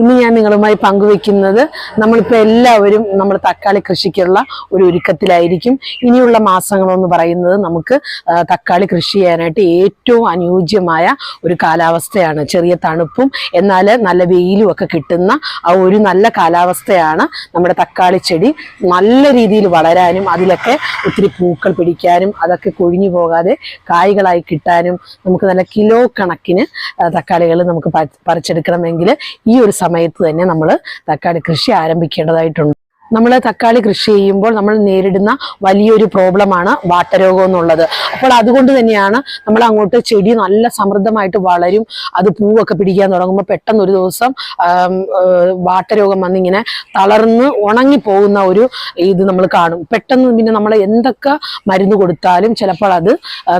ഇന്ന് ഞാൻ നിങ്ങളുമായി പങ്കുവെക്കുന്നത് നമ്മളിപ്പോൾ എല്ലാവരും നമ്മൾ തക്കാളി കൃഷിക്കുള്ള ഒരു ഒരുക്കത്തിലായിരിക്കും. ഇനിയുള്ള മാസങ്ങളെന്ന് പറയുന്നത് നമുക്ക് തക്കാളി കൃഷി ചെയ്യാനായിട്ട് ഏറ്റവും അനുയോജ്യമായ ഒരു കാലാവസ്ഥയാണ്. ചെറിയ തണുപ്പും എന്നാൽ നല്ല വെയിലും ഒക്കെ കിട്ടുന്ന ആ ഒരു നല്ല കാലാവസ്ഥയാണ് നമ്മുടെ തക്കാളി ചെടി. നല്ല രീതിയിൽ വളരാനും അതിലൊക്കെ ഒത്തിരി പൂക്കൾ പിടിക്കാനും അതൊക്കെ കൊഴിഞ്ഞു പോകാതെ കായ്കളായി കിട്ടാനും നമുക്ക് നല്ല കിലോ കണക്കിന് തക്കാളികൾ നമുക്ക് പറിച്ചെടുക്കണമെങ്കിൽ ഈ ഒരു സമയത്ത് തന്നെ നമ്മൾ തക്കാളി കൃഷി ആരംഭിക്കേണ്ടതായിട്ടുണ്ട്. നമ്മൾ തക്കാളി കൃഷി ചെയ്യുമ്പോൾ നമ്മൾ നേരിടുന്ന വലിയൊരു പ്രോബ്ലമാണ് വാട്ടരോഗം എന്നുള്ളത്. അപ്പോൾ അതുകൊണ്ട് തന്നെയാണ് നമ്മൾ അങ്ങോട്ട് ചെടി നല്ല സമൃദ്ധമായിട്ട് വളരും അത് പൂവൊക്കെ പിടിക്കാൻ തുടങ്ങുമ്പോൾ പെട്ടെന്ന് ഒരു ദിവസം വാട്ടരോഗം വന്നിങ്ങനെ തളർന്ന് ഉണങ്ങി പോകുന്ന ഒരു ഇത് നമ്മൾ കാണും. പെട്ടെന്ന് പിന്നെ നമ്മൾ എന്തൊക്കെ മരുന്ന് കൊടുത്താലും ചിലപ്പോൾ അത്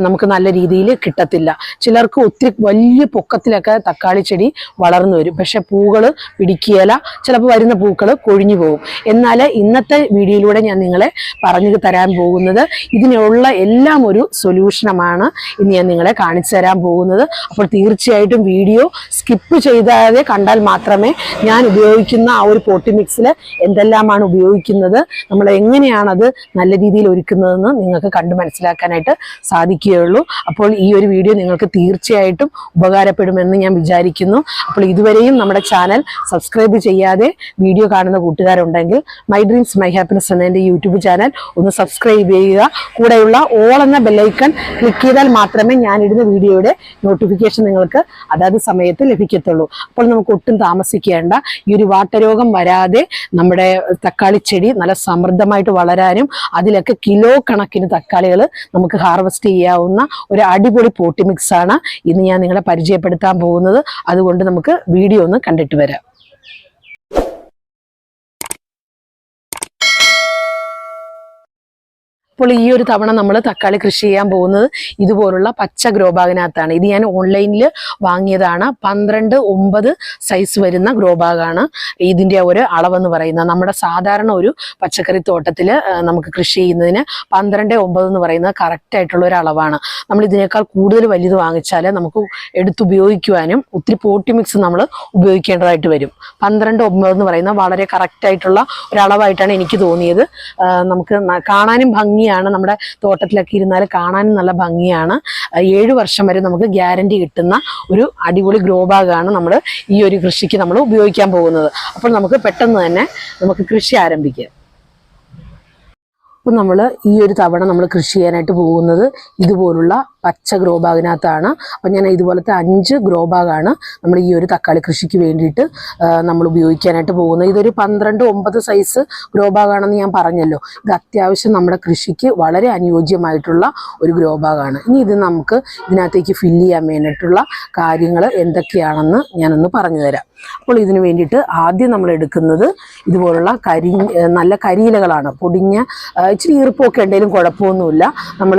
നമുക്ക് നല്ല രീതിയിൽ കിട്ടത്തില്ല. ചിലർക്ക് ഒത്തിരി വലിയ പൊക്കത്തിലൊക്കെ തക്കാളി ചെടി വളർന്നു വരും. പക്ഷെ പൂകൾ പിടിക്കുകയില്ല ചിലപ്പോൾ വരുന്ന പൂക്കൾ കൊഴിഞ്ഞു പോകും. എന്നാൽ ഇന്നത്തെ വീഡിയോയിലൂടെ ഞാൻ നിങ്ങളെ പറഞ്ഞു തരാൻ പോകുന്നത്. ഇതിനുള്ള എല്ലാം ഒരു സൊല്യൂഷനുമാണ് ഇന്ന് ഞാൻ നിങ്ങളെ കാണിച്ചു തരാൻ പോകുന്നത്. അപ്പോൾ തീർച്ചയായിട്ടും വീഡിയോ സ്കിപ്പ് ചെയ്താതെ കണ്ടാൽ മാത്രമേ ഞാൻ ഉപയോഗിക്കുന്ന ആ ഒരു പോട്ടി മിക്സിൽ എന്തെല്ലാമാണ് ഉപയോഗിക്കുന്നത് നമ്മൾ എങ്ങനെയാണത് നല്ല രീതിയിൽ ഒരുക്കുന്നതെന്ന് നിങ്ങൾക്ക് കണ്ടു മനസ്സിലാക്കാനായിട്ട് സാധിക്കുകയുള്ളൂ. അപ്പോൾ ഈ ഒരു വീഡിയോ നിങ്ങൾക്ക് തീർച്ചയായിട്ടും ഉപകാരപ്പെടുമെന്ന് ഞാൻ വിചാരിക്കുന്നു. അപ്പോൾ ഇതുവരെയും നമ്മുടെ ചാനൽ സബ്സ്ക്രൈബ് ചെയ്യാതെ വീഡിയോ കാണുന്ന കൂട്ടുകാരുണ്ടെങ്കിൽ മൈ ഡ്രീംസ് മൈ ഹാപ്പിനെസ് എന്ന എന്റെ യൂട്യൂബ് ചാനൽ ഒന്ന് സബ്സ്ക്രൈബ് ചെയ്യുക. കൂടെയുള്ള ഓൾ എന്ന ബെല്ലൈക്കൺ ക്ലിക്ക് ചെയ്താൽ മാത്രമേ ഞാനിടുന്ന വീഡിയോയുടെ നോട്ടിഫിക്കേഷൻ നിങ്ങൾക്ക് അതാത് സമയത്ത് ലഭിക്കത്തുള്ളൂ. അപ്പോൾ നമുക്ക് ഒട്ടും താമസിക്കേണ്ട. ഈ ഒരു വാട്ടരോഗം വരാതെ നമ്മുടെ തക്കാളി ചെടി നല്ല സമൃദ്ധമായിട്ട് വളരാനും അതിലൊക്കെ കിലോ കണക്കിന് തക്കാളികൾ നമുക്ക് ഹാർവെസ്റ്റ് ചെയ്യാവുന്ന ഒരു അടിപൊളി പോട്ടി മിക്സ് ആണ്. ഇന്ന് ഞാൻ നിങ്ങളെ പരിചയപ്പെടുത്താൻ പോകുന്നത്. അതുകൊണ്ട് നമുക്ക് വീഡിയോ ഒന്ന് കണ്ടിട്ട് വരാം. അപ്പോൾ ഈ ഒരു തവണ നമ്മൾ തക്കാളി കൃഷി ചെയ്യാൻ പോകുന്നത് ഇതുപോലുള്ള പച്ച ഗ്രോ ബാഗിനകത്താണ് ഇത് ഞാൻ ഓൺലൈനിൽ വാങ്ങിയതാണ്. പന്ത്രണ്ട് ഒമ്പത് സൈസ് വരുന്ന ഗ്രോ ബാഗാണ് ഇതിന്റെ ഒരു അളവെന്ന് പറയുന്നത്. നമ്മുടെ സാധാരണ ഒരു പച്ചക്കറി തോട്ടത്തിൽ നമുക്ക് കൃഷി ചെയ്യുന്നതിന് പന്ത്രണ്ട് ഒമ്പത് എന്ന് പറയുന്നത് കറക്റ്റ് ആയിട്ടുള്ള ഒരു അളവാണ്. നമ്മൾ ഇതിനേക്കാൾ കൂടുതൽ വലുത് വാങ്ങിച്ചാൽ നമുക്ക് എടുത്തുപയോഗിക്കുവാനും ഒത്തിരി പോട്ടി മിക്സ് നമ്മൾ ഉപയോഗിക്കേണ്ടതായിട്ട് വരും. പന്ത്രണ്ട് ഒമ്പത് എന്ന് പറയുന്ന വളരെ കറക്റ്റ് ആയിട്ടുള്ള ഒരളവായിട്ടാണ് എനിക്ക് തോന്നിയത്. നമുക്ക് കാണാനും കാണാനും ഭംഗിയാണ് നമ്മുടെ തോട്ടത്തിലൊക്കെ ഇരുന്നാൽ കാണാനും നല്ല ഭംഗിയാണ്. ഏഴ് വർഷം വരെ നമുക്ക് ഗ്യാരണ്ടി കിട്ടുന്ന ഒരു അടിപൊളി ഗ്രോ ബാഗാണ് നമ്മൾ ഈ ഒരു കൃഷിക്ക് നമ്മൾ ഉപയോഗിക്കാൻ പോകുന്നത്. അപ്പോൾ നമുക്ക് പെട്ടെന്ന് തന്നെ നമുക്ക് കൃഷി ആരംഭിക്കാം. അപ്പം നമ്മൾ ഈ ഒരു തവണ നമ്മൾ കൃഷി ചെയ്യാനായിട്ട് പോകുന്നത് ഇതുപോലുള്ള പച്ച ഗ്രോ ബാഗിനകത്താണ് അപ്പം ഞാൻ ഇതുപോലത്തെ അഞ്ച് ഗ്രോ ബാഗാണ് നമ്മൾ ഈ ഒരു തക്കാളി കൃഷിക്ക് വേണ്ടിയിട്ട് നമ്മൾ ഉപയോഗിക്കാനായിട്ട് പോകുന്നത്. ഇതൊരു പന്ത്രണ്ട് ഒമ്പത് സൈസ് ഗ്രോ ബാഗാണെന്ന് ഞാൻ പറഞ്ഞല്ലോ. ഇത് അത്യാവശ്യം നമ്മുടെ കൃഷിക്ക് വളരെ അനുയോജ്യമായിട്ടുള്ള ഒരു ഗ്രോ ബാഗാണ് ഇനി ഇത് നമുക്ക് ഇതിനകത്തേക്ക് ഫില്ല് ചെയ്യാൻ വേണ്ടിയിട്ടുള്ള കാര്യങ്ങൾ എന്തൊക്കെയാണെന്ന് ഞാനൊന്ന് പറഞ്ഞു തരാം അപ്പോൾ ഇതിന് വേണ്ടിയിട്ട് ആദ്യം നമ്മൾ എടുക്കുന്നത് ഇതുപോലുള്ള കരി നല്ല കരിയിലകളാണ്. പൊടിഞ്ഞ ഇച്ചിരി ഈർപ്പമൊക്കെ ഉണ്ടെങ്കിലും കുഴപ്പമൊന്നുമില്ല. നമ്മൾ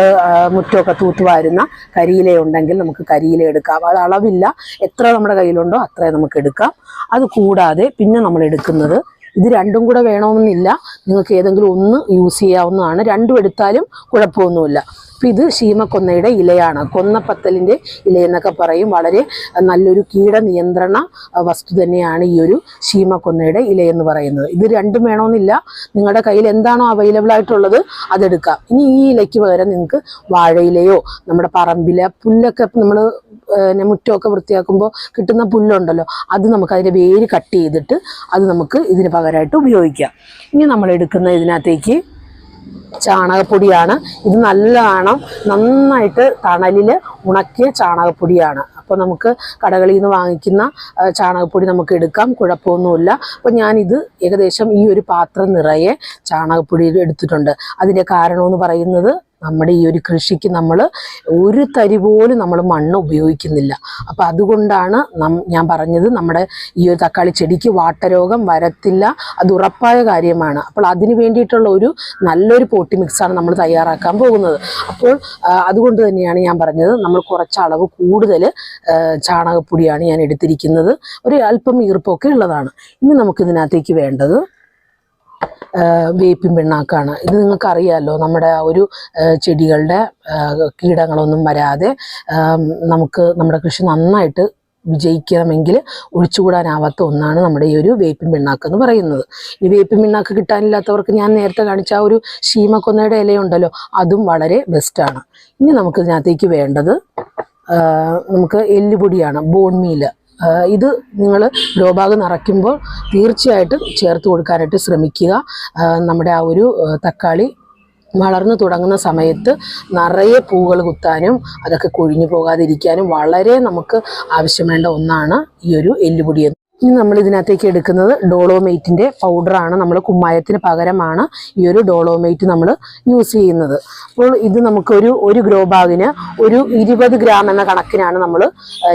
മുറ്റമൊക്കെ തൂത്തുവാരുന്ന കരിയില ഉണ്ടെങ്കിൽ നമുക്ക് കരിയില എടുക്കാം. അത് അളവില്ല. എത്ര നമ്മുടെ കയ്യിലുണ്ടോ അത്രയും നമുക്ക് എടുക്കാം. അത് കൂടാതെ പിന്നെ നമ്മൾ എടുക്കുന്നത് ഇത് രണ്ടും കൂടെ വേണമെന്നില്ല. നിങ്ങൾക്ക് ഏതെങ്കിലും ഒന്ന് യൂസ് ചെയ്യാവുന്നതാണ്. രണ്ടും എടുത്താലും കുഴപ്പമൊന്നുമില്ല. അപ്പം ഇത് ശീമക്കൊന്നയുടെ ഇലയാണ്. കൊന്നപ്പത്തലിന്റെ ഇലയെന്നൊക്കെ പറയും. വളരെ നല്ലൊരു കീട നിയന്ത്രണ വസ്തു തന്നെയാണ് ഈ ഒരു ശീമക്കൊന്നയുടെ ഇലയെന്ന് പറയുന്നത്. ഇത് രണ്ടും വേണമെന്നില്ല. നിങ്ങളുടെ കയ്യിൽ എന്താണോ അവൈലബിൾ ആയിട്ടുള്ളത് അതെടുക്കാം. ഇനി ഈ ഇലയ്ക്ക് പകരം നിങ്ങൾക്ക് വാഴയിലയോ നമ്മുടെ പറമ്പിലെ പുല്ലൊക്കെ നമ്മൾ മുറ്റമൊക്കെ വൃത്തിയാക്കുമ്പോൾ കിട്ടുന്ന പുല്ലുണ്ടല്ലോ അത് നമുക്ക് അതിന്റെ വേര് കട്ട് ചെയ്തിട്ട് അത് നമുക്ക് ഇതിന് പകരമായിട്ട് ഉപയോഗിക്കാം. ഇനി നമ്മൾ എടുക്കുന്ന ഇതിനകത്തേക്ക് ചാണകപ്പൊടിയാണ്. ഇത് നല്ലതാണ് നന്നായിട്ട് തണലിൽ ഉണക്കിയ ചാണകപ്പൊടിയാണ്. അപ്പോൾ നമുക്ക് കടകളിൽ നിന്ന് വാങ്ങിക്കുന്ന ചാണകപ്പൊടി നമുക്ക് എടുക്കാം കുഴപ്പമൊന്നുമില്ല. അപ്പോൾ ഞാനിത് ഏകദേശം ഈ ഒരു പാത്രം നിറയെ ചാണകപ്പൊടി എടുത്തിട്ടുണ്ട്. അതിന്റെ കാരണമെന്ന് പറയുന്നത് നമ്മുടെ ഈ ഒരു കൃഷിക്ക് നമ്മൾ ഒരു തരി പോലും നമ്മൾ മണ്ണ് ഉപയോഗിക്കുന്നില്ല. അപ്പോൾ അതുകൊണ്ടാണ് ഞാൻ പറഞ്ഞത് നമ്മുടെ ഈ ഒരു തക്കാളി ചെടിക്ക് വാട്ടരോഗം വരത്തില്ല. അത് ഉറപ്പായ കാര്യമാണ്. അപ്പോൾ അതിന് വേണ്ടിയിട്ടുള്ള ഒരു നല്ലൊരു പോട്ടി മിക്സാണ് നമ്മൾ തയ്യാറാക്കാൻ പോകുന്നത്. അപ്പോൾ അതുകൊണ്ട് തന്നെയാണ് ഞാൻ പറഞ്ഞത് നമ്മൾ കുറച്ച് അളവ് കൂടുതൽ ചാണകപ്പൊടിയാണ് ഞാൻ എടുത്തിരിക്കുന്നത്. ഒരു അല്പം ഈർപ്പമൊക്കെ ഉള്ളതാണ്. ഇനി നമുക്കിതിനകത്തേക്ക് വേണ്ടത് വേപ്പിൻ പിണ്ണാക്കാണ്. ഇത് നിങ്ങൾക്കറിയാമല്ലോ നമ്മുടെ ആ ഒരു ചെടികളുടെ കീടങ്ങളൊന്നും വരാതെ നമുക്ക് നമ്മുടെ കൃഷി നന്നായിട്ട് വിജയിക്കണമെങ്കിൽ ഒഴിച്ചുകൂടാനാവാത്ത ഒന്നാണ് നമ്മുടെ ഈ ഒരു വേപ്പിൻ പിണ്ണാക്ക് എന്ന് പറയുന്നത്. ഈ വേപ്പിൻ പിണ്ണാക്ക് കിട്ടാനില്ലാത്തവർക്ക് ഞാൻ നേരത്തെ കാണിച്ച ആ ഒരു ശീമക്കൊന്നയുടെ ഇലയുണ്ടല്ലോ അതും വളരെ ബെസ്റ്റാണ് ഇനി നമുക്ക് ഇതിനകത്തേക്ക് വേണ്ടത് നമുക്ക് എല്ലുപൊടിയാണ് ബോൺമീൽ ഇത് നിങ്ങൾ ഗ്രോബാഗ് നിറയ്ക്കുമ്പോൾ തീർച്ചയായിട്ടും ചേർത്ത് കൊടുക്കാനായിട്ട് ശ്രമിക്കുക. നമ്മുടെ ആ ഒരു തക്കാളി വളർന്നു തുടങ്ങുന്ന സമയത്ത് നിറയെ പൂകൾ കുത്താനും അതൊക്കെ കൊഴിഞ്ഞു പോകാതിരിക്കാനും വളരെ നമുക്ക് ആവശ്യം വേണ്ട ഒന്നാണ് ഈ ഒരു എല്ലുപൊടി ഇനി നമ്മൾ ഇതിനകത്തേക്ക് എടുക്കുന്നത് ഡോളോമേറ്റിന്റെ പൗഡറാണ്. നമ്മൾ കുമ്മായത്തിന് പകരമാണ് ഈ ഒരു ഡോളോമേറ്റ് നമ്മൾ യൂസ് ചെയ്യുന്നത്. അപ്പോൾ ഇത് നമുക്കൊരു ഒരു ഗ്രോ ബാഗിന് ഒരു ഇരുപത് ഗ്രാം എന്ന കണക്കിനാണ് നമ്മൾ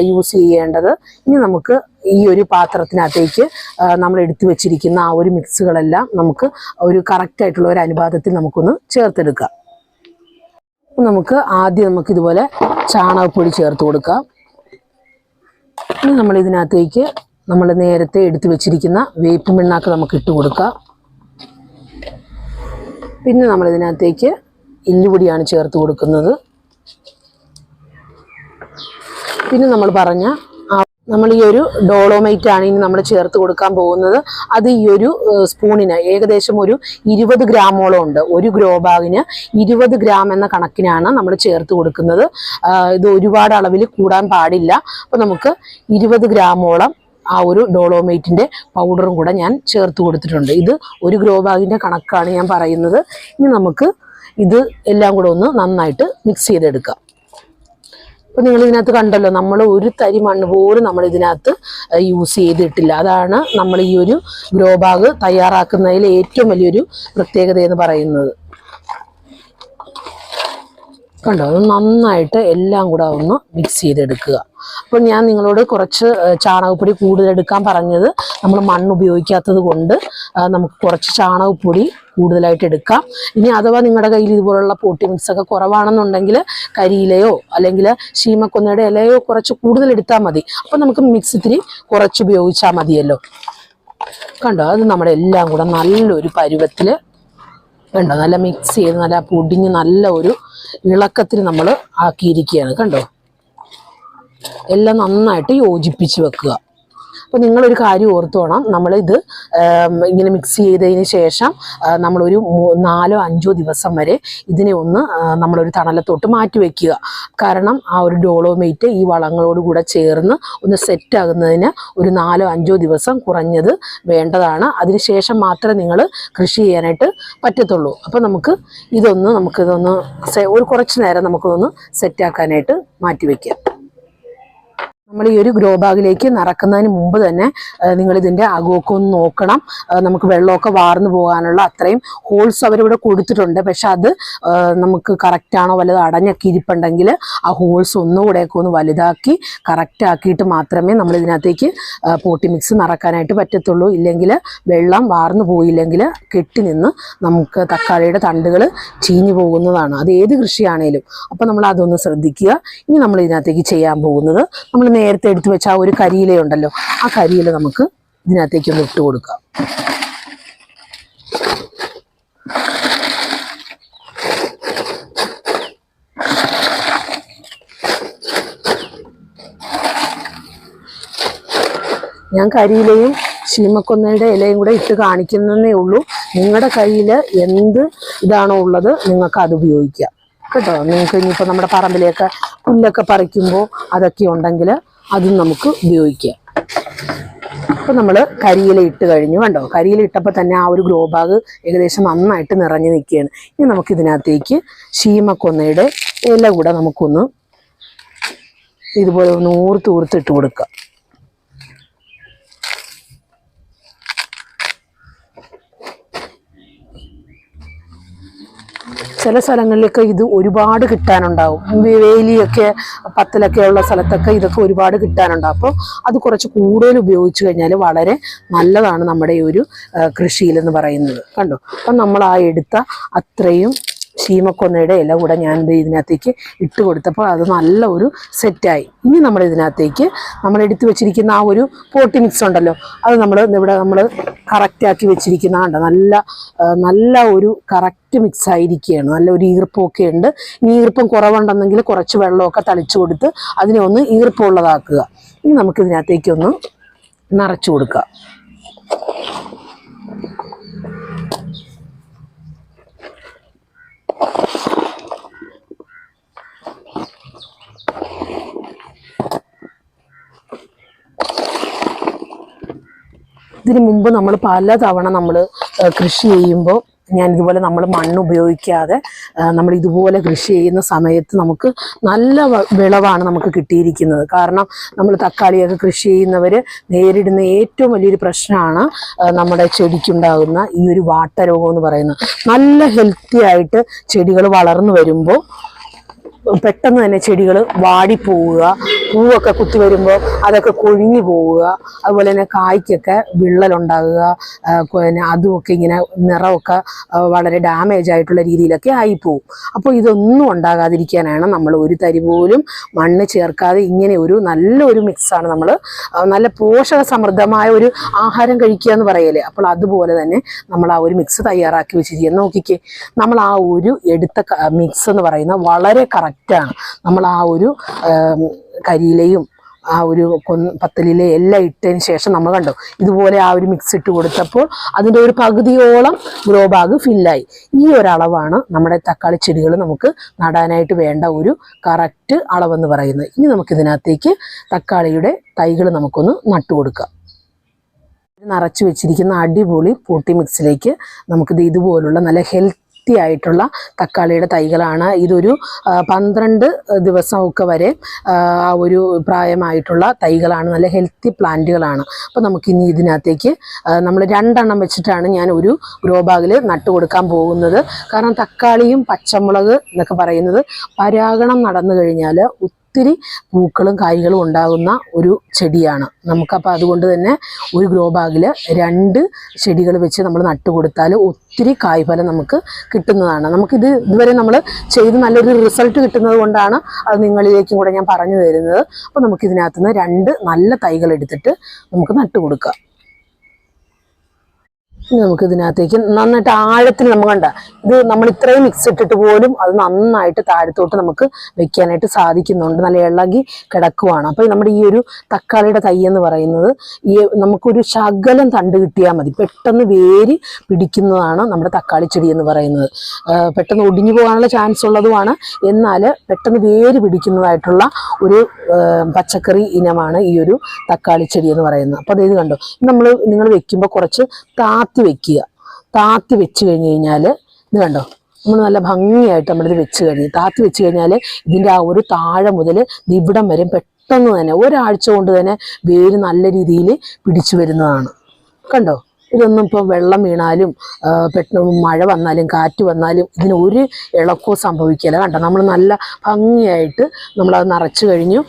യൂസ് ചെയ്യേണ്ടത്. ഇനി നമുക്ക് ഈ ഒരു പാത്രത്തിനകത്തേക്ക് നമ്മൾ എടുത്തു വെച്ചിരിക്കുന്ന ആ ഒരു മിക്സുകളെല്ലാം നമുക്ക് ഒരു കറക്റ്റായിട്ടുള്ള ഒരു അനുപാതത്തിൽ നമുക്കൊന്ന് ചേർത്തെടുക്കാം. നമുക്ക് ആദ്യം നമുക്ക് ഇതുപോലെ ചാണകപ്പൊടി ചേർത്ത് കൊടുക്കാം. ഇനി നമ്മൾ ഇതിനകത്തേക്ക് നമ്മൾ നേരത്തെ എടുത്തു വെച്ചിരിക്കുന്ന വേപ്പ് പിണ്ണാക്ക് നമുക്ക് ഇട്ട് കൊടുക്കാം. പിന്നെ നമ്മൾ ഇതിനകത്തേക്ക് എല്ലുപൊടിയാണ് ചേർത്ത് കൊടുക്കുന്നത്. പിന്നെ നമ്മൾ പറഞ്ഞ നമ്മൾ ഈ ഒരു ഡോളോമൈറ്റ് ആണ് ഇനി നമ്മൾ ചേർത്ത് കൊടുക്കാൻ പോകുന്നത്. അത് ഈ ഒരു സ്പൂണിന് ഏകദേശം ഒരു ഇരുപത് ഗ്രാമോളം ഉണ്ട്. ഒരു ഗ്രോ ബാഗിന് ഇരുപത് ഗ്രാം എന്ന കണക്കിനാണ് നമ്മൾ ചേർത്ത് കൊടുക്കുന്നത്. ഇത് ഒരുപാട് അളവിൽ കൂടാൻ പാടില്ല. അപ്പോൾ നമുക്ക് ഇരുപത് ഗ്രാമോളം ആ ഒരു ഡോളോമേറ്റിന്റെ പൗഡറും കൂടെ ഞാൻ ചേർത്ത് കൊടുത്തിട്ടുണ്ട്. ഇത് ഒരു ഗ്രോ ബാഗിന്റെ കണക്കാണ് ഞാൻ പറയുന്നത്. ഇനി നമുക്ക് ഇത് എല്ലാം കൂടെ ഒന്ന് നന്നായിട്ട് മിക്സ് ചെയ്തെടുക്കാം. ഇപ്പം നിങ്ങൾ ഇതിനകത്ത് കണ്ടല്ലോ നമ്മൾ ഒരു തരി മണ്ണ് പോലും നമ്മൾ ഇതിനകത്ത് യൂസ് ചെയ്തിട്ടില്ല. അതാണ് നമ്മൾ ഈ ഒരു ഗ്രോ ബാഗ് തയ്യാറാക്കുന്നതിൽ ഏറ്റവും വലിയൊരു പ്രത്യേകത എന്ന് പറയുന്നത്. കണ്ടോ? അത് നന്നായിട്ട് എല്ലാം കൂടെ ഒന്ന് മിക്സ് ചെയ്തെടുക്കുക. അപ്പോൾ ഞാൻ നിങ്ങളോട് കുറച്ച് ചാണകപ്പൊടി കൂടുതൽ എടുക്കാൻ പറഞ്ഞത് നമ്മൾ മണ്ണ് ഉപയോഗിക്കാത്തത് കൊണ്ട് നമുക്ക് കുറച്ച് ചാണകപ്പൊടി കൂടുതലായിട്ട് എടുക്കാം. ഇനി അഥവാ നിങ്ങളുടെ കയ്യിൽ ഇതുപോലുള്ള പോട്ടി മിക്സ് ഒക്കെ കുറവാണെന്നുണ്ടെങ്കിൽ കരിയിലയോ അല്ലെങ്കിൽ ശീമക്കൊന്നയുടെ ഇലയോ കുറച്ച് കൂടുതൽ എടുത്താൽ മതി. അപ്പോൾ നമുക്ക് മിക്സ് ഇത്തിരി കുറച്ച് ഉപയോഗിച്ചാൽ മതിയല്ലോ. കണ്ടോ? അത് നമ്മുടെ എല്ലാം കൂടെ നല്ലൊരു പരുവത്തിൽ കണ്ടോ? നല്ല മിക്സ് ചെയ്ത് നല്ല പൊടിഞ്ഞ് നല്ല ഒരു ഇളക്കത്തിൽ നമ്മൾ ആക്കിയിരിക്കുകയാണ്. കണ്ടോ? എല്ലാം നന്നായിട്ട് യോജിപ്പിച്ച് വെക്കുക. അപ്പോൾ നിങ്ങളൊരു കാര്യം ഓർത്തോണം. നമ്മളിത് ഇങ്ങനെ മിക്സ് ചെയ്തതിന് ശേഷം നമ്മളൊരു നാലോ അഞ്ചോ ദിവസം വരെ ഇതിനെ ഒന്ന് നമ്മളൊരു തണലത്തോട്ട് മാറ്റി വയ്ക്കുക കാരണം ആ ഒരു ഡോളോമേറ്റ് ഈ വളങ്ങളോട് കൂടെ ചേർന്ന് ഒന്ന് സെറ്റാകുന്നതിന് ഒരു നാലോ അഞ്ചോ ദിവസം കുറഞ്ഞത് വേണ്ടതാണ്. അതിനുശേഷം മാത്രമേ നിങ്ങൾ കൃഷി ചെയ്യാനായിട്ട് പറ്റത്തുള്ളൂ. അപ്പോൾ നമുക്ക് ഇതൊന്ന് നമുക്കിതൊന്ന് ഒരു കുറച്ച് നേരം നമുക്കിതൊന്ന് സെറ്റാക്കാനായിട്ട് മാറ്റി വയ്ക്കാം നമ്മൾ ഈ ഒരു ഗ്രോ ബാഗിലേക്ക് നിറക്കുന്നതിന് മുമ്പ് തന്നെ നിങ്ങൾ ഇതിന്റെ അകമൊക്കെ ഒന്ന് നോക്കണം. നമുക്ക് വെള്ളമൊക്കെ വാർന്നു പോകാനുള്ള അത്രയും ഹോൾസ് അവരിവിടെ കൊടുത്തിട്ടുണ്ട്. പക്ഷെ അത് നമുക്ക് കറക്റ്റാണോ വലുത് അടഞ്ഞൊക്കെ ഇരിപ്പുണ്ടെങ്കിൽ ആ ഹോൾസ് ഒന്നുകൂടെയൊക്കെ ഒന്ന് വലുതാക്കി കറക്റ്റ് ആക്കിയിട്ട് മാത്രമേ നമ്മൾ ഇതിനകത്തേക്ക് പോട്ടി മിക്സ് നിറക്കാനായിട്ട് പറ്റത്തുള്ളൂ. ഇല്ലെങ്കിൽ വെള്ളം വാർന്നു പോയില്ലെങ്കിൽ കെട്ടി നിന്ന് നമുക്ക് തക്കാളിയുടെ തണ്ടുകൾ ചീഞ്ഞു പോകുന്നതാണ്. അത് ഏത് കൃഷിയാണേലും. അപ്പം നമ്മൾ അതൊന്ന് ശ്രദ്ധിക്കുക. ഇനി നമ്മൾ ഇതിനകത്തേക്ക് ചെയ്യാൻ പോകുന്നത് നമ്മൾ നേരത്തെ എടുത്തു വെച്ച ആ ഒരു കരിയിലയുണ്ടല്ലോ ആ കരിയില നമുക്ക് ഇതിനകത്തേക്ക് ഒന്ന് ഇട്ട് കൊടുക്കാം. ഞാൻ കരിയിലയും ശീമക്കൊന്നയുടെ ഇലയും കൂടെ ഇട്ട് കാണിക്കുന്നതേ ഉള്ളൂ. നിങ്ങളുടെ കയ്യിൽ എന്ത് ഇതാണോ ഉള്ളത് നിങ്ങൾക്ക് അത് ഉപയോഗിക്കാം. കേട്ടോ നിങ്ങൾക്ക് ഇനിയിപ്പോൾ നമ്മുടെ പറമ്പിലേക്ക് പുല്ലൊക്കെ പറിക്കുമ്പോൾ അതൊക്കെ ഉണ്ടെങ്കിൽ അതും നമുക്ക് ഉപയോഗിക്കാം. അപ്പോൾ നമ്മൾ കരിയില ഇട്ട് കഴിഞ്ഞു കണ്ടോ? കരിയില ഇട്ടപ്പോൾ തന്നെ ആ ഒരു ഗ്രോ ബാഗ് ഏകദേശം നന്നായിട്ട് നിറഞ്ഞു നിൽക്കുകയാണ്. ഇനി നമുക്ക് ഇതിനകത്തേക്ക് ശീമക്കൊന്നയുടെ ഇല കൂടെ നമുക്കൊന്ന് ഇതുപോലെ ഒന്ന് ഊർത്ത് ഊർത്തിട്ട് കൊടുക്കാം. ചില സ്ഥലങ്ങളിലൊക്കെ ഇത് ഒരുപാട് കിട്ടാനുണ്ടാവും. വേലിയൊക്കെ പത്തലൊക്കെ ഉള്ള സ്ഥലത്തൊക്കെ ഇതൊക്കെ ഒരുപാട് കിട്ടാനുണ്ടാവും. അപ്പോൾ അത് കുറച്ച് കൂടുതൽ ഉപയോഗിച്ച് കഴിഞ്ഞാൽ വളരെ നല്ലതാണ് നമ്മുടെ ഈ ഒരു കൃഷിയിലെന്ന് പറയുന്നത്. കണ്ടോ? അപ്പം നമ്മൾ ആ എടുത്ത അത്രയും ശീമക്കൊന്നയുടെ ഇല കൂടെ ഞാൻ ഇതിനകത്തേക്ക് ഇട്ട് കൊടുത്തപ്പോൾ അത് നല്ല ഒരു സെറ്റായി ഇനി നമ്മൾ ഇതിനകത്തേക്ക് നമ്മൾ എടുത്തു വെച്ചിരിക്കുന്ന ആ ഒരു പോട്ടി മിക്സ് ഉണ്ടല്ലോ അത് നമ്മൾ ഇവിടെ നമ്മൾ കറക്റ്റാക്കി വെച്ചിരിക്കുന്ന നല്ല നല്ല ഒരു കറക്റ്റ് മിക്സ് ആയിരിക്കുകയാണ്. നല്ല ഒരു ഈർപ്പമൊക്കെ ഉണ്ട്. ഇനി ഈർപ്പം കുറവുണ്ടെന്നെങ്കിൽ കുറച്ച് വെള്ളമൊക്കെ തളിച്ചു കൊടുത്ത് അതിനെ ഒന്ന് ഈർപ്പമുള്ളതാക്കുക. ഇനി നമുക്ക് ഇതിനകത്തേക്കൊന്ന് നിറച്ചു കൊടുക്കുക ഇതിന് മുമ്പ് നമ്മൾ പല തവണ നമ്മൾ കൃഷി ചെയ്യുമ്പോൾ ഞാൻ ഇതുപോലെ നമ്മൾ മണ്ണ് ഉപയോഗിക്കാതെ നമ്മൾ ഇതുപോലെ കൃഷി ചെയ്യുന്ന സമയത്ത് നമുക്ക് നല്ല വിളവാണ് നമുക്ക് കിട്ടിയിരിക്കുന്നത്. കാരണം നമ്മൾ തക്കാളിയൊക്കെ കൃഷി ചെയ്യുന്നവർ നേരിടുന്ന ഏറ്റവും വലിയൊരു പ്രശ്നമാണ് നമ്മുടെ ചെടിക്കുണ്ടാകുന്ന ഈ ഒരു വാട്ടരോഗം എന്ന് പറയുന്നത്. നല്ല ഹെൽത്തി ആയിട്ട് ചെടികൾ വളർന്നു വരുമ്പോൾ പെട്ടെന്ന് തന്നെ ചെടികൾ വാടിപ്പോവുക പൂവൊക്കെ കുത്തി വരുമ്പോൾ അതൊക്കെ കൊഴിഞ്ഞു പോവുക. അതുപോലെ തന്നെ കായ്ക്കൊക്കെ വിള്ളലുണ്ടാകുക. പിന്നെ അതുമൊക്കെ ഇങ്ങനെ നിറമൊക്കെ വളരെ ഡാമേജ് ആയിട്ടുള്ള രീതിയിലൊക്കെ ആയിപ്പോവും. അപ്പോൾ ഇതൊന്നും ഉണ്ടാകാതിരിക്കാനാണ് നമ്മൾ ഒരു തരി പോലും മണ്ണ് ചേർക്കാതെ ഇങ്ങനെ ഒരു നല്ലൊരു മിക്സാണ് നമ്മൾ നല്ല പോഷക സമൃദ്ധമായ ഒരു ആഹാരം കഴിക്കുക എന്ന് പറയലേ. അപ്പോൾ അതുപോലെ തന്നെ നമ്മൾ ആ ഒരു മിക്സ് തയ്യാറാക്കി വെച്ചിരിക്കുക നോക്കിക്കേ നമ്മൾ ആ ഒരു എടുത്ത മിക്സ് എന്ന് പറയുന്ന വളരെ കറക്റ്റാണ് നമ്മൾ ആ ഒരു കരിയിലയും ആ ഒരു കൊന്ന് പത്തലിലെ എല്ലാം ഇട്ടതിന് ശേഷം നമ്മൾ കണ്ടു ഇതുപോലെ ആ ഒരു മിക്സ് ഇട്ട് കൊടുത്തപ്പോൾ അതിന്റെ ഒരു പകുതിയോളം ഗ്രോ ബാഗ് ഫില്ലായി ഈ ഒരളവാണ് നമ്മുടെ തക്കാളി ചെടികൾ നമുക്ക് നടാനായിട്ട് വേണ്ട ഒരു കറക്റ്റ് അളവെന്ന് പറയുന്നത്. ഇനി നമുക്കിതിനകത്തേക്ക് തക്കാളിയുടെ തൈകൾ നമുക്കൊന്ന് നട്ടു കൊടുക്കാം. നിറച്ച് വെച്ചിരിക്കുന്ന അടിപൊളി പൂട്ടി മിക്സിലേക്ക് നമുക്കിത് ഇതുപോലുള്ള നല്ല ഹെൽത്തി ആയിട്ടുള്ള തക്കാളിയുടെ തൈകളാണ്. ഇതൊരു പന്ത്രണ്ട് ദിവസമൊക്കെ വരെ ആ ഒരു പ്രായമായിട്ടുള്ള തൈകളാണ്. നല്ല ഹെൽത്തി പ്ലാന്റുകളാണ്. അപ്പോൾ നമുക്കിനി ഇതിനകത്തേക്ക് നമ്മൾ രണ്ടെണ്ണം വെച്ചിട്ടാണ് ഞാൻ ഒരു ഗ്രോ ബാഗിൽ നട്ടു കൊടുക്കാൻ പോകുന്നത്. കാരണം തക്കാളിയും പച്ചമുളക് എന്നൊക്കെ പറയുന്നത് പരാഗണം നടന്നു കഴിഞ്ഞാൽ ഒത്തിരി പൂക്കളും കായ്കളും ഉണ്ടാകുന്ന ഒരു ചെടിയാണ്. നമുക്കപ്പോൾ അതുകൊണ്ട് തന്നെ ഒരു ഗ്രോ ബാഗിൽ രണ്ട് ചെടികൾ വെച്ച് നമ്മൾ നട്ടു കൊടുത്താൽ ഒത്തിരി കായ്ഫലം നമുക്ക് കിട്ടുന്നതാണ്. നമുക്കിത് ഇതുവരെ നമ്മൾ ചെയ്ത് നല്ലൊരു റിസൾട്ട് കിട്ടുന്നത് കൊണ്ടാണ് അത് നിങ്ങളിലേക്കും കൂടെ ഞാൻ പറഞ്ഞു തരുന്നത്. അപ്പോൾ നമുക്കിതിനകത്തുനിന്ന് രണ്ട് നല്ല തൈകൾ എടുത്തിട്ട് നമുക്ക് നട്ടു കൊടുക്കാം. ഇനി നമുക്ക് ഇതിനകത്തേക്ക് നന്നായിട്ട് ആഴത്തിൽ നമ്മൾ കണ്ട ഇത് നമ്മൾ ഇത്രയും മിക്സ് ഇട്ടിട്ട് പോലും അത് നന്നായിട്ട് താഴത്തോട്ട് നമുക്ക് വെക്കാനായിട്ട് സാധിക്കുന്നുണ്ട്. നല്ല ഇളകി കിടക്കുവാണ്. അപ്പോൾ നമ്മുടെ ഈ ഒരു തക്കാളിയുടെ തൈ എന്ന് പറയുന്നത് ഈ നമുക്കൊരു ശകലം തണ്ട് കിട്ടിയാൽ മതി. പെട്ടെന്ന് വേര് പിടിക്കുന്നതാണ് നമ്മുടെ തക്കാളി ചെടി എന്ന് പറയുന്നത്. പെട്ടെന്ന് ഒടിഞ്ഞു പോകാനുള്ള ചാൻസ് ഉള്ളതുമാണ്. എന്നാൽ പെട്ടെന്ന് വേര് പിടിക്കുന്നതായിട്ടുള്ള ഒരു പച്ചക്കറി ഇനമാണ് ഈ ഒരു തക്കാളി ചെടി എന്ന് പറയുന്നത്. അപ്പോൾ അതായത് കണ്ടോ? നമ്മൾ നിങ്ങൾ വെക്കുമ്പോൾ കുറച്ച് താത്തി വെക്കുക. താത്തി വെച്ച് കഴിഞ്ഞ് കഴിഞ്ഞാൽ ഇത് കണ്ടോ? നമ്മൾ നല്ല ഭംഗിയായിട്ട് നമ്മളിത് വെച്ച് കഴിഞ്ഞ് താത്തി വെച്ച് കഴിഞ്ഞാൽ ഇതിന്റെ ആ ഒരു താഴെ മുതൽ ഇവിടം വരെ പെട്ടെന്ന് തന്നെ ഒരാഴ്ച കൊണ്ട് തന്നെ വേര് നല്ല രീതിയിൽ പിടിച്ചു വരുന്നതാണ്. കണ്ടോ? ഇതൊന്നും ഇപ്പോൾ വെള്ളം വീണാലും പെട്ടെന്ന് മഴ വന്നാലും കാറ്റ് വന്നാലും ഇതിന് ഒരു ഇളക്കവും സംഭവിക്കില്ല. കണ്ടോ? നമ്മൾ നല്ല ഭംഗിയായിട്ട് നമ്മളത് നിറച്ചു കഴിഞ്ഞു.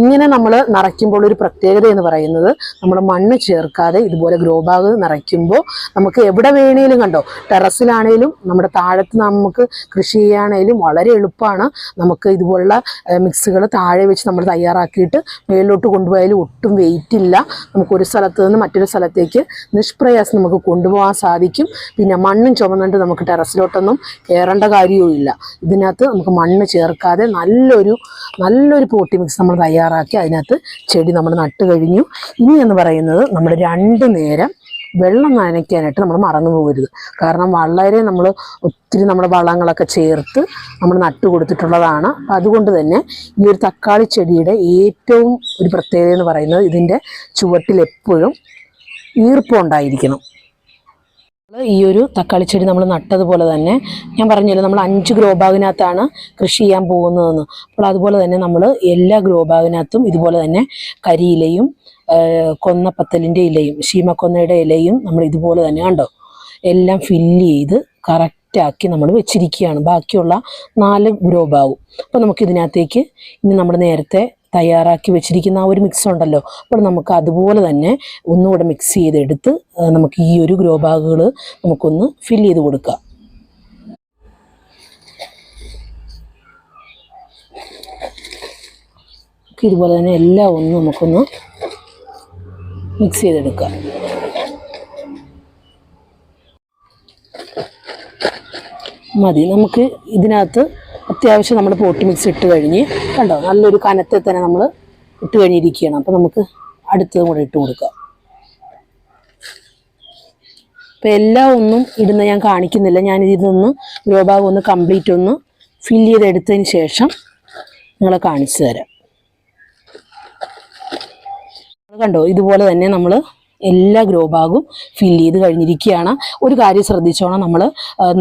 ഇങ്ങനെ നമ്മൾ നിറയ്ക്കുമ്പോൾ ഒരു പ്രത്യേകത എന്ന് പറയുന്നത് നമ്മൾ മണ്ണ് ചേർക്കാതെ ഇതുപോലെ ഗ്രോ ബാഗ് നിറയ്ക്കുമ്പോൾ നമുക്ക് എവിടെ വേണേലും കണ്ടോ ടെറസിലാണേലും നമ്മുടെ താഴത്ത് നമുക്ക് കൃഷി ചെയ്യാണേലും വളരെ എളുപ്പമാണ് നമുക്ക് ഇതുപോലുള്ള മിക്സുകൾ താഴെ വെച്ച് നമ്മൾ തയ്യാറാക്കിയിട്ട് മേളിലോട്ട് കൊണ്ടുപോയാലും ഒട്ടും വെയിറ്റ് ഇല്ല. നമുക്കൊരു സ്ഥലത്ത് നിന്ന് മറ്റൊരു സ്ഥലത്തേക്ക് നിഷ്പ്രയാസം നമുക്ക് കൊണ്ടുപോകാൻ സാധിക്കും. പിന്നെ മണ്ണും ചുമന്നിട്ട് നമുക്ക് ടെറസിലോട്ടൊന്നും കയറേണ്ട കാര്യവും ഇല്ല ഇതിനകത്ത് നമുക്ക് മണ്ണ് ചേർക്കാതെ നല്ലൊരു നല്ലൊരു പോട്ടി മിക്സ് നമ്മൾ തയ്യാറാക്കി അതിനകത്ത് ചെടി നമ്മൾ നട്ട് കഴിഞ്ഞു. ഇനി എന്ന് പറയുന്നത് നമ്മൾ രണ്ട് നേരം വെള്ളം നനയ്ക്കാനായിട്ട് നമ്മൾ മറന്നു പോകരുത്. കാരണം വളരെ നമ്മൾ ഒത്തിരി നമ്മുടെ വളങ്ങളൊക്കെ ചേർത്ത് നമ്മൾ നട്ടു കൊടുത്തിട്ടുള്ളതാണ്. അതുകൊണ്ട് തന്നെ ഈ ഒരു തക്കാളി ചെടിയുടെ ഏറ്റവും ഒരു പ്രത്യേകത എന്ന് പറയുന്നത് ഇതിന്റെ ചുവട്ടിൽ എപ്പോഴും ഈർപ്പം ഉണ്ടായിരിക്കണം ഈ ഒരു തക്കാളി ചെടി നമ്മൾ നട്ടതുപോലെ തന്നെ ഞാൻ പറഞ്ഞല്ലോ നമ്മൾ അഞ്ച് ഗ്രോ ബാഗിനകത്താണ് കൃഷി ചെയ്യാൻ പോകുന്നതെന്ന്. അപ്പോൾ അതുപോലെ തന്നെ നമ്മൾ എല്ലാ ഗ്രോ ബാഗിനകത്തും ഇതുപോലെ തന്നെ കരിയിലയും കൊന്നപ്പത്തലിന്റെ ഇലയും ശീമക്കൊന്നയുടെ ഇലയും നമ്മൾ ഇതുപോലെ തന്നെ കണ്ടോ? എല്ലാം ഫില്ല് ചെയ്ത് കറക്റ്റാക്കി നമ്മൾ വെച്ചിരിക്കുകയാണ്. ബാക്കിയുള്ള നാല് ഗ്രോ ബാഗും. അപ്പോൾ നമുക്ക് ഇതിനകത്തേക്ക് ഇനി നമ്മൾ നേരത്തെ തയ്യാറാക്കി വെച്ചിരിക്കുന്ന ആ ഒരു മിക്സ് ഉണ്ടല്ലോ. അപ്പോൾ നമുക്ക് അതുപോലെ തന്നെ ഒന്നുകൂടെ മിക്സ് ചെയ്തെടുത്ത് നമുക്ക് ഈ ഒരു ഗ്രോ ബാഗുകൾ നമുക്കൊന്ന് ഫിൽ ചെയ്ത് കൊടുക്കുക ഇതുപോലെ തന്നെ എല്ലാം ഒന്ന് നമുക്കൊന്ന് മിക്സ് ചെയ്തെടുക്കുക മതി നമുക്ക് ഇതിനകത്ത് അത്യാവശ്യം നമ്മൾ പോട്ടി മിക്സ് ഇട്ട് കഴിഞ്ഞ് കണ്ടോ? നല്ലൊരു കനത്തിൽ തന്നെ നമ്മൾ ഇട്ട് കഴിഞ്ഞിരിക്കുകയാണ്. അപ്പോൾ നമുക്ക് അടുത്തതും കൂടെ ഇട്ട് കൊടുക്കാം. അപ്പം എല്ലാം ഒന്നും ഇടുന്ന ഞാൻ കാണിക്കുന്നില്ല. ഞാൻ ഇതൊന്ന് ഗ്രോ ബാഗ് ഒന്ന് കംപ്ലീറ്റ് ഒന്ന് ഫില്ല് ചെയ്തെടുത്തതിന് ശേഷം നിങ്ങളെ കാണിച്ചു തരാം. കണ്ടോ? ഇതുപോലെ തന്നെ നമ്മൾ എല്ലാ ഗ്രോ ബാഗും ഫില്ല് ചെയ്ത് കഴിഞ്ഞിരിക്കുകയാണ്. ഒരു കാര്യം ശ്രദ്ധിച്ചോണം നമ്മൾ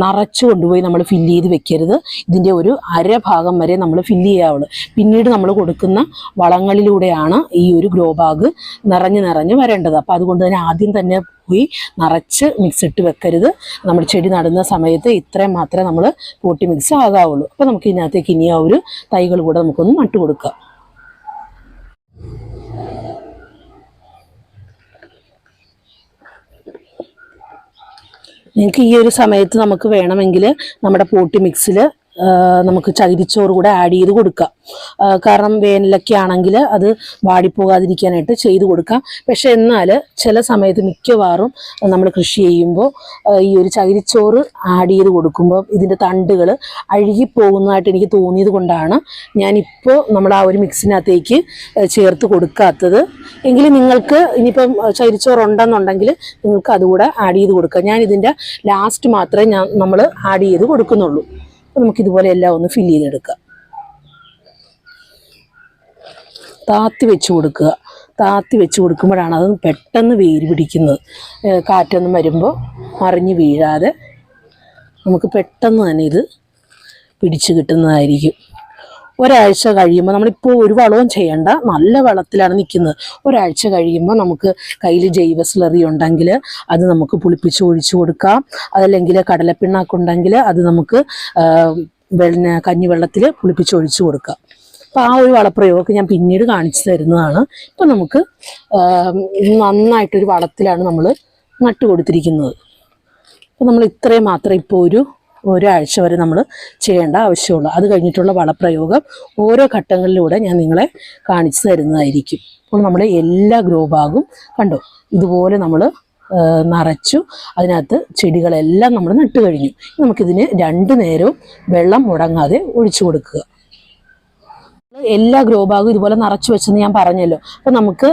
നിറച്ചു കൊണ്ടുപോയി നമ്മൾ ഫില്ല് ചെയ്ത് വെക്കരുത്. ഇതിന്റെ ഒരു അര ഭാഗം വരെ നമ്മൾ ഫില്ല് ചെയ്യാവുള്ളൂ. പിന്നീട് നമ്മൾ കൊടുക്കുന്ന വളങ്ങളിലൂടെയാണ് ഈ ഒരു ഗ്രോ ബാഗ് നിറഞ്ഞ് നിറഞ്ഞ് വരേണ്ടത്. അപ്പോൾ അതുകൊണ്ട് തന്നെ ആദ്യം തന്നെ പോയി നിറച്ച് മിക്സ് ഇട്ട് വെക്കരുത്. നമ്മൾ ചെടി നടുന്ന സമയത്ത് ഇത്രയും മാത്രമേ നമ്മൾ പോട്ടി മിക്സ് ആകാവുള്ളൂ. അപ്പോൾ നമുക്ക് ഇതിനകത്തേക്ക് ഇനി ആ ഒരു തൈകൾ കൂടെ നമുക്കൊന്ന് നട്ടു കൊടുക്കാം നിങ്ങൾക്ക് ഈ ഒരു സമയത്ത് നമുക്ക് വേണമെങ്കിൽ നമ്മുടെ പോട്ടി മിക്സിൽ നമുക്ക് ചകിരിച്ചോറ് കൂടെ ആഡ് ചെയ്ത് കൊടുക്കാം. കാരണം വേനലൊക്കെ ആണെങ്കിൽ അത് വാടിപ്പോകാതിരിക്കാനായിട്ട് ചെയ്ത് കൊടുക്കാം. പക്ഷെ എന്നാൽ ചില സമയത്ത് മിക്കവാറും നമ്മൾ കൃഷി ചെയ്യുമ്പോൾ ഈ ഒരു ചകിരിച്ചോറ് ആഡ് ചെയ്ത് കൊടുക്കുമ്പോൾ ഇതിന്റെ തണ്ടുകൾ അഴുകിപ്പോകുന്നതായിട്ട് എനിക്ക് തോന്നിയത് കൊണ്ടാണ് ഞാനിപ്പോൾ നമ്മൾ ആ ഒരു മിക്സിനകത്തേക്ക് ചേർത്ത് കൊടുക്കാത്തത്. എങ്കിൽ നിങ്ങൾക്ക് ഇനിയിപ്പം ചകിരിച്ചോറ് ഉണ്ടെന്നുണ്ടെങ്കിൽ നിങ്ങൾക്ക് അതുകൂടെ ആഡ് ചെയ്ത് കൊടുക്കാം. ഞാൻ ഇതിന്റെ ലാസ്റ്റ് മാത്രമേ ഞാൻ നമ്മൾ ആഡ് ചെയ്ത് കൊടുക്കുന്നുള്ളൂ. അപ്പോൾ നമുക്ക് ഇതുപോലെ എല്ലാം ഒന്ന് ഫില്ല് ചെയ്തെടുക്കാം താത്തി വെച്ച് കൊടുക്കുക. താത്തി വെച്ച് കൊടുക്കുമ്പോഴാണ് അത് പെട്ടെന്ന് വേര് പിടിക്കുന്നത്. കാറ്റൊന്നും വരുമ്പോൾ മറിഞ്ഞ് വീഴാതെ നമുക്ക് പെട്ടെന്ന് തന്നെ ഇത് പിടിച്ചു കിട്ടുന്നതായിരിക്കും. ഒരാഴ്ച കഴിയുമ്പോൾ നമ്മളിപ്പോൾ ഒരു വളവും ചെയ്യേണ്ട. നല്ല വളത്തിലാണ് നിൽക്കുന്നത് ഒരാഴ്ച കഴിയുമ്പോൾ നമുക്ക് കയ്യിൽ ജൈവ സ്ലറി ഉണ്ടെങ്കിൽ അത് നമുക്ക് പുളിപ്പിച്ച് ഒഴിച്ചു കൊടുക്കാം. അതല്ലെങ്കിൽ കടലപ്പിണ്ണാക്കുണ്ടെങ്കിൽ അത് നമുക്ക് പിന്നെ വെള്ള കഞ്ഞിവെള്ളത്തിൽ പുളിപ്പിച്ച് ഒഴിച്ചു കൊടുക്കാം. അപ്പോൾ ആ ഒരു വളപ്രയോഗമൊക്കെ ഞാൻ പിന്നീട് കാണിച്ചു തരുന്നതാണ്. ഇപ്പം നമുക്ക് നന്നായിട്ടൊരു വളത്തിലാണ് നമ്മൾ നട്ടു കൊടുത്തിരിക്കുന്നത് അപ്പോൾ നമ്മൾ ഇത്രയും മാത്രം ഇപ്പോൾ ഒരു ഒരാഴ്ച വരെ നമ്മൾ ചെയ്യേണ്ട ആവശ്യമുള്ളൂ. അത് കഴിഞ്ഞിട്ടുള്ള വളപ്രയോഗം ഓരോ ഘട്ടങ്ങളിലൂടെ ഞാൻ നിങ്ങളെ കാണിച്ചു തരുന്നതായിരിക്കും. അപ്പോൾ നമ്മുടെ എല്ലാ ഗ്രോ ബാഗും കണ്ടോ? ഇതുപോലെ നമ്മൾ നിറച്ചു അതിനകത്ത് ചെടികളെല്ലാം നമ്മൾ നട്ടു കഴിഞ്ഞു. നമുക്കിതിന് രണ്ട് നേരവും വെള്ളം മുടങ്ങാതെ ഒഴിച്ചു കൊടുക്കുക. എല്ലാ ഗ്രോ ബാഗും ഇതുപോലെ നിറച്ചു വെച്ചെന്ന് ഞാൻ പറഞ്ഞല്ലോ. അപ്പോൾ നമുക്ക്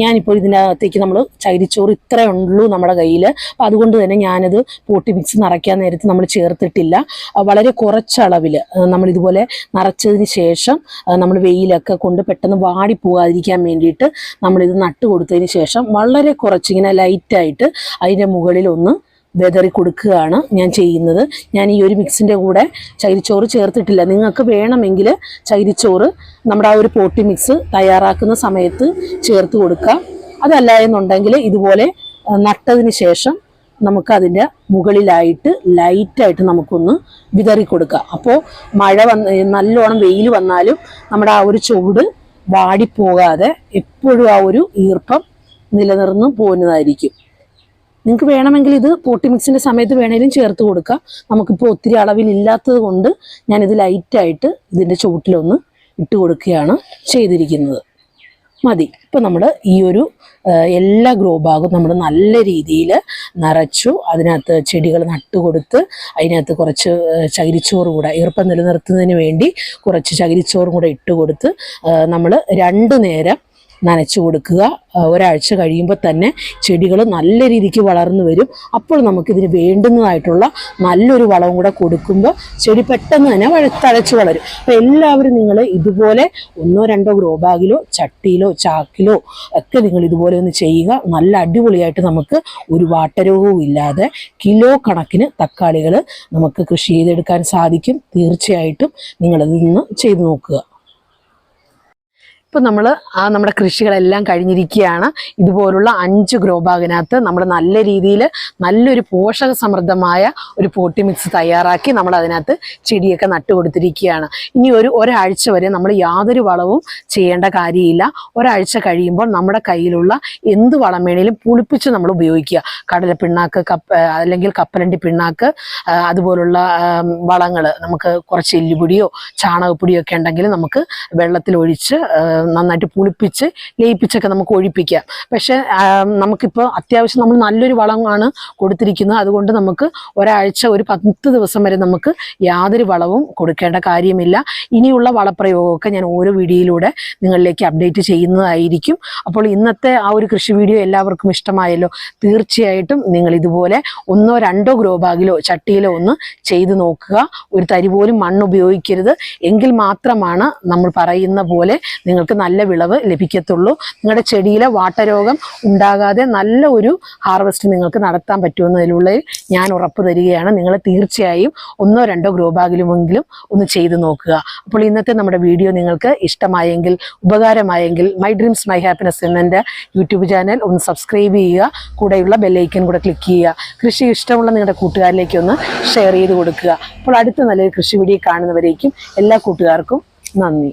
ഞാനിപ്പോൾ ഇതിനകത്തേക്ക് നമ്മൾ ചകിരിച്ചോറ് ഇത്രേ ഉള്ളൂ നമ്മുടെ കയ്യിൽ അപ്പോൾ അതുകൊണ്ട് തന്നെ ഞാനത് പോട്ടി മിക്സ് നിറയ്ക്കാൻ നേരത്ത് നമ്മൾ ചേർത്തിട്ടില്ല. വളരെ കുറച്ചളവിൽ നമ്മൾ ഇതുപോലെ നിറച്ചതിന് ശേഷം നമ്മൾ വെയിലൊക്കെ കൊണ്ട് പെട്ടെന്ന് വാടി പോകാതിരിക്കാൻ വേണ്ടിയിട്ട് നമ്മളിത് നട്ട് കൊടുത്തതിന് ശേഷം വളരെ കുറച്ചിങ്ങനെ ലൈറ്റായിട്ട് അതിന്റെ മുകളിൽ ഒന്ന് വെതറി കൊടുക്കുകയാണ് ഞാൻ ചെയ്യുന്നത്. ഞാൻ ഈ ഒരു മിക്സിന്റെ കൂടെ ചകിരിച്ചോറ് ചേർത്തിട്ടില്ല. നിങ്ങൾക്ക് വേണമെങ്കിൽ ചകിരിച്ചോറ് നമ്മുടെ ആ ഒരു പോട്ടി മിക്സ് തയ്യാറാക്കുന്ന സമയത്ത് ചേർത്ത് കൊടുക്കാം അതല്ല എന്നുണ്ടെങ്കിൽ ഇതുപോലെ നട്ടതിന് ശേഷം നമുക്ക് അതിന്റെ മുകളിലായിട്ട് ലൈറ്റായിട്ട് നമുക്കൊന്ന് വിതറി കൊടുക്കാം അപ്പോൾ മഴ വന്ന് നല്ലോണം വെയിൽ വന്നാലും നമ്മുടെ ആ ഒരു ചുവട് വാടിപ്പോകാതെ എപ്പോഴും ആ ഒരു ഈർപ്പം നിലനിർന്ന് പോകുന്നതായിരിക്കും. നിങ്ങൾക്ക് വേണമെങ്കിൽ ഇത് പോട്ടി മിക്സിന്റെ സമയത്ത് വേണേലും ചേർത്ത് കൊടുക്കാം. നമുക്കിപ്പോൾ ഒത്തിരി അളവിലില്ലാത്തത് കൊണ്ട് ഞാനിത് ലൈറ്റായിട്ട് ഇതിന്റെ ചുവട്ടിലൊന്ന് ഇട്ട് കൊടുക്കുകയാണ് ചെയ്തിരിക്കുന്നത്. മതി. ഇപ്പം നമ്മൾ ഈ ഒരു എല്ലാ ഗ്രോ ബാഗും നമ്മൾ നല്ല രീതിയിൽ നിറച്ചു അതിനകത്ത് ചെടികൾ നട്ടുകൊടുത്ത് അതിനകത്ത് കുറച്ച് ചകിരിച്ചോറ് കൂടെ ഈർപ്പം നിലനിർത്തുന്നതിന് വേണ്ടി കുറച്ച് ചകിരിച്ചോറും കൂടെ ഇട്ട് കൊടുത്ത് നമ്മൾ രണ്ട് നേരം നനച്ചു കൊടുക്കുക. ഒരാഴ്ച കഴിയുമ്പോൾ തന്നെ ചെടികൾ നല്ല രീതിക്ക് വളർന്നു വരും. അപ്പോൾ നമുക്കിതിന് വേണ്ടുന്നതായിട്ടുള്ള നല്ലൊരു വളവും കൂടെ കൊടുക്കുമ്പോൾ ചെടി പെട്ടെന്ന് തന്നെ തഴച്ചു വളരും. അപ്പോൾ എല്ലാവരും നിങ്ങൾ ഇതുപോലെ ഒന്നോ രണ്ടോ ഗ്രോ ബാഗിലോ ചട്ടിയിലോ ചാക്കിലോ ഒക്കെ നിങ്ങൾ ഇതുപോലെ ഒന്ന് ചെയ്യുക. നല്ല അടിപൊളിയായിട്ട് നമുക്ക് ഒരു വാട്ടരോഗവും ഇല്ലാതെ കിലോ കണക്കിന് തക്കാളികൾ നമുക്ക് കൃഷി ചെയ്തെടുക്കാൻ സാധിക്കും. തീർച്ചയായിട്ടും നിങ്ങളത് നിന്ന് ചെയ്തു നോക്കുക. ഇപ്പം നമ്മൾ ആ നമ്മുടെ കൃഷികളെല്ലാം കഴിഞ്ഞിരിക്കുകയാണ്. ഇതുപോലുള്ള അഞ്ച് ഗ്രോ ബാഗിനകത്ത് നമ്മൾ നല്ല രീതിയിൽ നല്ലൊരു പോഷക സമൃദ്ധമായ ഒരു പോട്ടി മിക്സ് തയ്യാറാക്കി നമ്മൾ അതിനകത്ത് ചെടിയൊക്കെ നട്ടു കൊടുത്തിരിക്കുകയാണ്. ഇനി ഒരു ഒരാഴ്ച വരെ നമ്മൾ യാതൊരു വളവും ചെയ്യേണ്ട കാര്യമില്ല. ഒരാഴ്ച കഴിയുമ്പോൾ നമ്മുടെ കയ്യിലുള്ള എന്ത് വളം വേണേലും പുളിപ്പിച്ച് നമ്മൾ ഉപയോഗിക്കുക. കടല പിണ്ണാക്ക് കപ്പ അല്ലെങ്കിൽ കപ്പലണ്ടി പിണ്ണാക്ക് അതുപോലുള്ള വളങ്ങൾ നമുക്ക് കുറച്ച് എല്ലുപൊടിയോ ചാണകപ്പൊടിയോ ഒക്കെ ഉണ്ടെങ്കിൽ നമുക്ക് വെള്ളത്തിൽ ഒഴിച്ച് നന്നായിട്ട് പുളിപ്പിച്ച് ലയിപ്പിച്ചൊക്കെ നമുക്ക് ഒഴിപ്പിക്കാം. പക്ഷേ നമുക്കിപ്പോൾ അത്യാവശ്യം നമ്മൾ നല്ലൊരു വളമാണ് കൊടുത്തിരിക്കുന്നത്. അതുകൊണ്ട് നമുക്ക് ഒരാഴ്ച ഒരു പത്ത് ദിവസം വരെ നമുക്ക് യാതൊരു വളവും കൊടുക്കേണ്ട കാര്യമില്ല. ഇനിയുള്ള വളപ്രയോഗമൊക്കെ ഞാൻ ഓരോ വീഡിയോയിലൂടെ നിങ്ങളിലേക്ക് അപ്ഡേറ്റ് ചെയ്യുന്നതായിരിക്കും. അപ്പോൾ ഇന്നത്തെ ആ ഒരു കൃഷി വീഡിയോ എല്ലാവർക്കും ഇഷ്ടമായല്ലോ തീർച്ചയായിട്ടും നിങ്ങൾ ഇതുപോലെ ഒന്നോ രണ്ടോ ഗ്രോ ബാഗിലോ ചട്ടിയിലോ ഒന്ന് ചെയ്തു നോക്കുക. ഒരു തരി പോലും മണ്ണ് ഉപയോഗിക്കരുത്. എങ്കിൽ മാത്രമാണ് നമ്മൾ പറയുന്ന പോലെ നല്ല വിളവ് ലഭിക്കത്തുള്ളൂ. നിങ്ങളുടെ ചെടിയിലെ വാട്ടരോഗം ഉണ്ടാകാതെ നല്ല ഒരു ഹാർവസ്റ്റ് നിങ്ങൾക്ക് നടത്താൻ പറ്റുമെന്നതിലുള്ള ഞാൻ ഉറപ്പ് തരികയാണ്. നിങ്ങൾ തീർച്ചയായും ഒന്നോ രണ്ടോ ഗ്രോ ബാഗിലുമെങ്കിലും ഒന്ന് ചെയ്തു നോക്കുക. അപ്പോൾ ഇന്നത്തെ നമ്മുടെ വീഡിയോ നിങ്ങൾക്ക് ഇഷ്ടമായെങ്കിൽ ഉപകാരമായെങ്കിൽ മൈ ഡ്രീംസ് മൈ ഹാപ്പിനെസ് എന്നെ യൂട്യൂബ് ചാനൽ ഒന്ന് സബ്സ്ക്രൈബ് ചെയ്യുക. കൂടെയുള്ള ബെല്ലൈക്കൻ കൂടെ ക്ലിക്ക് ചെയ്യുക. കൃഷി ഇഷ്ടമുള്ള നിങ്ങളുടെ കൂട്ടുകാരിലേക്ക് ഒന്ന് ഷെയർ ചെയ്ത് കൊടുക്കുക. അപ്പോൾ അടുത്ത നല്ലൊരു കൃഷി വീഡിയോ കാണുന്നവരേക്കും എല്ലാ കൂട്ടുകാർക്കും നന്ദി.